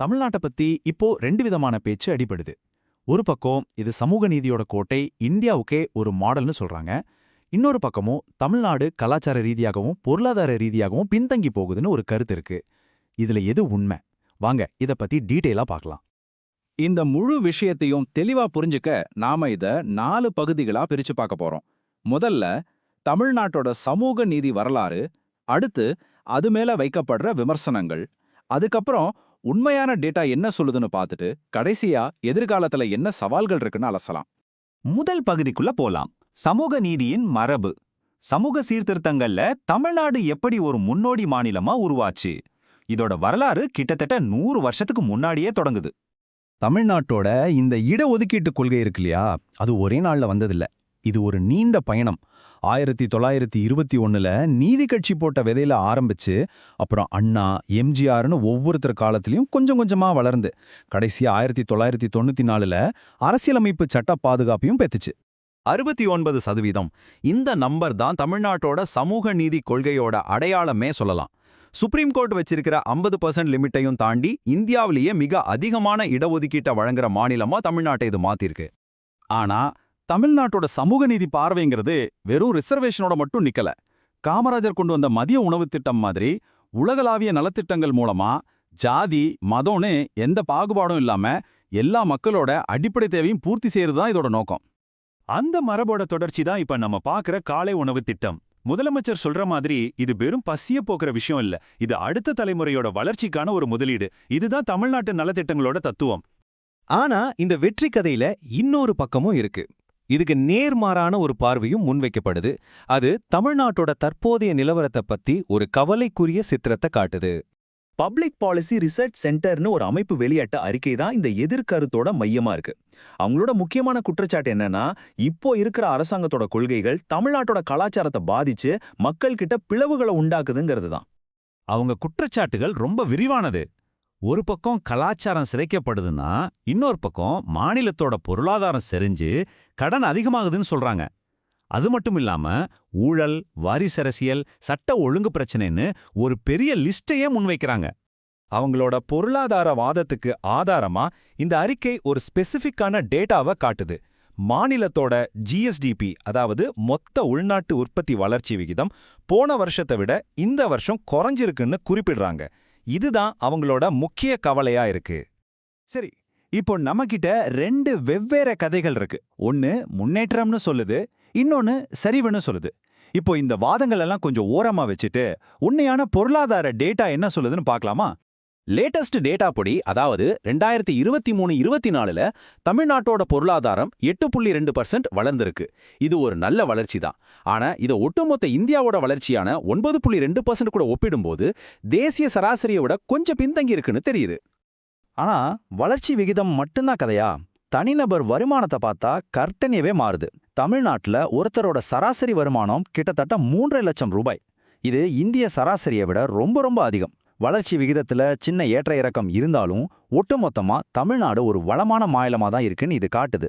தமிழ்நாட்டை பத்தி இப்போ ரெண்டு விதமான பேச்சு அடிபடுது. ஒரு பக்கம் இது சமூக நீதியோட கோட்டை இந்தியாவுக்கே ஒரு மாடல்னு சொல்றாங்க. இன்னொரு பக்கமும் தமிழ்நாடு கலாச்சார ரீதியாகவும் பொருளாதார ரீதியாகவும் பின்தங்கி போகுதுன்னு ஒரு கருத்து இருக்கு. இதுல எது உண்மை? வாங்க இத பத்தி டீட்டெயிலா பார்க்கலாம். இந்த முழு விஷயத்தையும் தெளிவா புரிஞ்சுக்க நாம இத நாலு பகுதிகளா பிரிச்சு பார்க்க போறோம். முதல்ல தமிழ்நாட்டோட சமூக நீதி வரலாறு அடுத்து அது மேல வைக்கப்படுற விமர்சனங்கள் அதுக்கப்புறம் உண்மையான டேட்டா என்ன சொல்லுதுன்னு பார்த்துட்டு கடைசியா எதிர்காலத்துல என்ன சவால்கள் இருக்குன்னு அலசலாம். முதல் பகுதிக்குள்ள போலாம். சமூக நீதியின் மரபு. சமூக சீர்திருத்தங்கள்ல தமிழ்நாடு எப்படி ஒரு முன்னோடி மாநிலமா உருவாச்சு? இதோட வரலாறு கிட்டத்தட்ட நூறு வருஷத்துக்கு முன்னாடியே தொடங்குது. தமிழ்நாட்டோட இந்த இடஒதுக்கீட்டு கொள்கை இருக்கு இல்லையா? அது ஒரே நாள்ல வந்ததில்ல. இது ஒரு நீண்ட பயணம். ஆயிரத்தி தொள்ளாயிரத்தி இருபத்தி ஒண்ணுல நீதி கட்சி போட்ட விதையில ஆரம்பிச்சு அப்புறம் அண்ணா எம்ஜிஆர்னு ஒவ்வொருத்தர் காலத்திலையும் கொஞ்சம் கொஞ்சமா வளர்ந்து கடைசியா ஆயிரத்தி தொள்ளாயிரத்தி தொண்ணூத்தி நாலுல அரசியலமைப்பு சட்ட பாதுகாப்பையும் பெத்துச்சு. அறுபத்தி ஒன்பது சதவீதம். இந்த நம்பர் தான் தமிழ்நாட்டோட சமூக நீதி கொள்கையோட அடையாளமே சொல்லலாம். சுப்ரீம் கோர்ட் வச்சிருக்கிற ஐம்பது பர்சன்ட் லிமிட்டையும் தாண்டி இந்தியாவிலேயே மிக அதிகமான இடஒதுக்கீட்டை வழங்குற மாநிலமா தமிழ்நாட்டை இது மாத்திருக்கு. ஆனா தமிழ்நாட்டோட சமூக நீதி பார்வைங்கிறது வெறும் ரிசர்வேஷனோட மட்டும் நிக்கல. காமராஜர் கொண்டு வந்த மதிய உணவு திட்டம் மாதிரி உலகளாவிய நலத்திட்டங்கள் மூலமா ஜாதி மதம்னு எந்த பாகுபாடும் இல்லாம எல்லா மக்களோட அடிப்படை தேவையும் பூர்த்தி செய்யறது தான் இதோட நோக்கம். அந்த மரபோட தொடர்ச்சி தான் இப்ப நம்ம பாக்குற காலை உணவு திட்டம். முதலமைச்சர் சொல்ற மாதிரி இது வெறும் பசிய போக்குற விஷயம் இல்ல. இது அடுத்த தலைமுறையோட வளர்ச்சிக்கான ஒரு முதலீடு. இதுதான் தமிழ்நாட்டு நலத்திட்டங்களோட தத்துவம். ஆனா இந்த வெற்றி கதையில இன்னொரு பக்கமும் இருக்கு. இதுக்கு நேர்மாறான ஒரு பார்வையும் முன்வைக்கப்படுது. அது தமிழ்நாட்டோட தற்போதைய நிலவரத்தை பத்தி ஒரு கவலைக்குரிய சித்திரத்தை காட்டுது. பப்ளிக் பாலிசி ரிசர்ச் சென்டர்னு ஒரு அமைப்பு வெளியிட்ட அறிக்கை தான் இந்த எதிர்கருத்தோட மையமா இருக்கு. அவங்களோட முக்கியமான குற்றச்சாட்டு என்னன்னா இப்போ இருக்கிற அரசாங்கத்தோட கொள்கைகள் தமிழ்நாட்டோட கலாச்சாரத்தை பாதிச்சு மக்கள் கிட்ட பிளவுகளை உண்டாக்குதுங்கிறது தான். அவங்க குற்றச்சாட்டுகள் ரொம்ப விரிவானது. ஒரு பக்கம் கலாச்சாரம் சிதைக்கப்படுதுன்னா இன்னொரு பக்கம் மாநிலத்தோட பொருளாதாரம் செறிஞ்சு கடன் அதிகமாகுதுன்னு சொல்றாங்க. அது மட்டும் இல்லாம ஊழல் வாரிசரசியல் சட்ட ஒழுங்கு பிரச்சனைன்னு ஒரு பெரிய லிஸ்டையே முன்வைக்கிறாங்க. அவங்களோட பொருளாதார வாதத்துக்கு ஆதாரமா இந்த அறிக்கை ஒரு ஸ்பெசிஃபிக்கான டேட்டாவை காட்டுது. மாநிலத்தோட ஜிஎஸ்டிபி அதாவது மொத்த உள்நாட்டு உற்பத்தி வளர்ச்சி விகிதம் போன வருஷத்தை விட இந்த வருஷம் குறைஞ்சிருக்குன்னு குறிப்பிடுறாங்க. இதுதான் அவங்களோட முக்கிய கவலையா இருக்கு. சரி இப்போ நம்மகிட்ட ரெண்டு வெவ்வேறு கதைகள் இருக்கு. ஒன்னு முன்னேற்றம்னு சொல்லுது இன்னொன்னு சரிவுன்னு சொல்லுது. இப்போ இந்த வாதங்கள் எல்லாம் கொஞ்சம் ஓரமா வச்சுட்டு உண்மையான பொருளாதார டேட்டா என்ன சொல்லுதுன்னு பார்க்கலாமா? லேட்டஸ்ட் டேட்டா படி அதாவது ரெண்டாயிரத்தி இருபத்தி மூணு இருபத்தி நாலுல தமிழ்நாட்டோட பொருளாதாரம் எட்டு புள்ளி ரெண்டு பர்சன்ட் வளர்ந்திருக்கு. இது ஒரு நல்ல வளர்ச்சி தான் ஆனா இதை ஒட்டுமொத்த இந்தியாவோட வளர்ச்சியான ஒன்பது புள்ளி ரெண்டு பர்சன்ட் கூட ஒப்பிடும்போது தேசிய சராசரியோட கொஞ்சம் பின்தங்கி இருக்குன்னு தெரியுது. ஆனா வளர்ச்சி விகிதம் மட்டும்தான் கதையா? தனிநபர் வருமானத்தை பார்த்தா கர்டனியவே மாறுது. தமிழ்நாட்டுல ஒருத்தரோட சராசரி வருமானம் கிட்டத்தட்ட மூன்றரை லட்சம் ரூபாய். இது இந்திய சராசரியை விட ரொம்ப ரொம்ப அதிகம். வளர்ச்சி விகிதத்துல சின்ன ஏற்ற இறக்கம் இருந்தாலும் ஒட்டுமொத்தமா தமிழ்நாடு ஒரு வளமான மாநிலமா தான் இருக்குன்னு இது காட்டுது.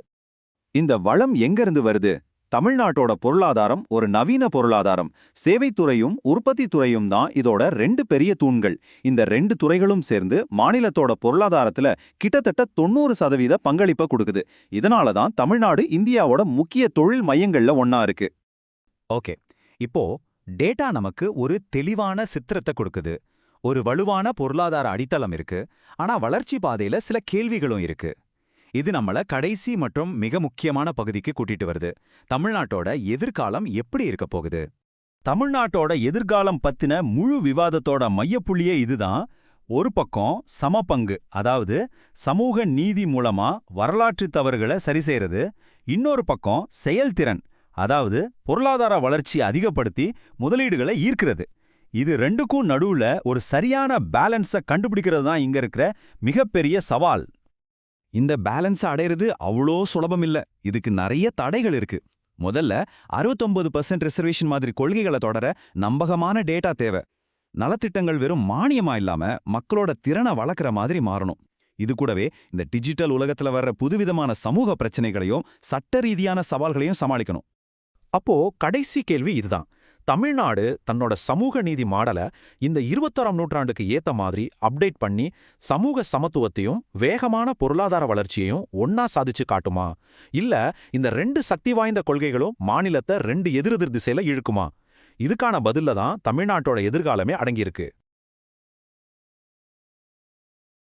இந்த வளம் எங்கிருந்து வருது? தமிழ்நாட்டோட பொருளாதாரம் ஒரு நவீன பொருளாதாரம். சேவைத்துறையும் உற்பத்தி துறையும் தான் இதோட ரெண்டு பெரிய தூண்கள். இந்த ரெண்டு துறைகளும் சேர்ந்து மாநிலத்தோட பொருளாதாரத்துல கிட்டத்தட்ட தொண்ணூறு சதவீத பங்களிப்பை கொடுக்குது. இதனால தான் தமிழ்நாடு இந்தியாவோட முக்கிய தொழில் மையங்கள்ல ஒன்னா இருக்கு. ஓகே. இப்போ டேட்டா நமக்கு ஒரு தெளிவான சித்திரத்தை கொடுக்குது. ஒரு வலுவான பொருளாதார அடித்தளம் இருக்கு. ஆனா வளர்ச்சி பாதையில சில கேள்விகளும் இருக்கு. இது நம்மள கடைசி மற்றும் மிக முக்கியமான பகுதிக்கு கூட்டிட்டு வருது. தமிழ்நாட்டோட எதிர்காலம் எப்படி இருக்க போகுது? தமிழ்நாட்டோட எதிர்காலம் பத்தின முழு விவாதத்தோட மையப்புள்ளியே இதுதான். ஒரு பக்கம் சமபங்கு அதாவது சமூக நீதி மூலமா வரலாற்று தவறுகளை சரி செய்யறது இன்னொரு பக்கம் செயல்திறன் அதாவது பொருளாதார வளர்ச்சி அதிகப்படுத்தி முதலீடுகளை ஈர்க்கிறது. இது ரெண்டுக்கும் நடுவுல ஒரு சரியான பேலன்ஸ கண்டுபிடிக்கிறது தான் இங்க இருக்கிற மிகப்பெரிய சவால். இந்த பேலன்ஸை அடையிறது அவ்வளோ சுலபம் இல்ல இதுக்கு நிறைய தடைகள் இருக்கு. முதல்ல அறுபத்தொன்பது பர்சன்ட் ரிசர்வேஷன் மாதிரி கொள்கைகளை தொடர நம்பகமான டேட்டா தேவை. நலத்திட்டங்கள் வெறும் மானியமா இல்லாம மக்களோட திறனை வளர்க்குற மாதிரி மாறணும். இது கூடவே இந்த டிஜிட்டல் உலகத்துல வர்ற புதுவிதமான சமூக பிரச்சனைகளையும் சட்ட ரீதியான சவால்களையும் சமாளிக்கணும். அப்போ கடைசி கேள்வி இதுதான். தமிழ்நாடு தன்னோட சமூக நீதி மாடலை இந்த இருபத்தோராம் நூற்றாண்டுக்கு ஏத்த மாதிரி அப்டேட் பண்ணி சமூக சமத்துவத்தையும் வேகமான பொருளாதார வளர்ச்சியையும் ஒன்னா சாதிச்சு காட்டுமா? இல்ல இந்த ரெண்டு சக்தி வாய்ந்த கொள்கைகளும் மாநிலத்தை ரெண்டு எதிரெதிர் திசையில இழுக்குமா? இதுக்கான பதில்ல தான் தமிழ்நாட்டோட எதிர்காலமே அடங்கியிருக்கு.